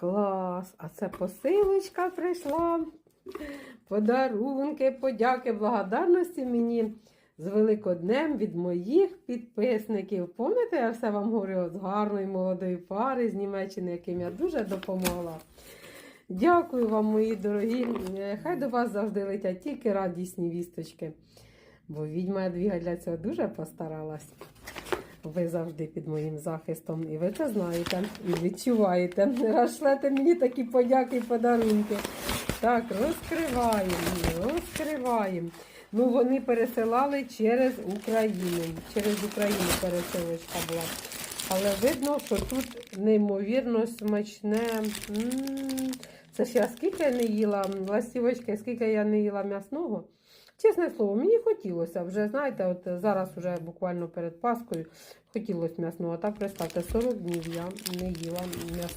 Клас! А це посилочка прийшла. Подарунки, подяки, благодарності мені з Великоднем від моїх підписників. Пам'ятаєте, я все вам говорю з гарної молодої пари з Німеччини, яким я дуже допомогла. Дякую вам, мої дорогі. Е, Хай до вас завжди летять тільки радісні вісточки. Бо відьма Ядвіга для цього дуже постаралась. Ви завжди під моїм захистом, і ви це знаєте, і відчуваєте. Раз шлете мені такі подяки і подарунки. Так, розкриваємо, розкриваємо. Ну, вони пересилали через Україну. Через Україну пересилочка була. Але видно, що тут неймовірно смачне. М, Це я скільки не їла ластівочки, скільки я не їла м'ясного. Чесне слово, мені хотілося вже, знаєте, от зараз вже буквально перед Паскою хотілося м'ясного. Так представте, 40 днів я не їла м'ясного.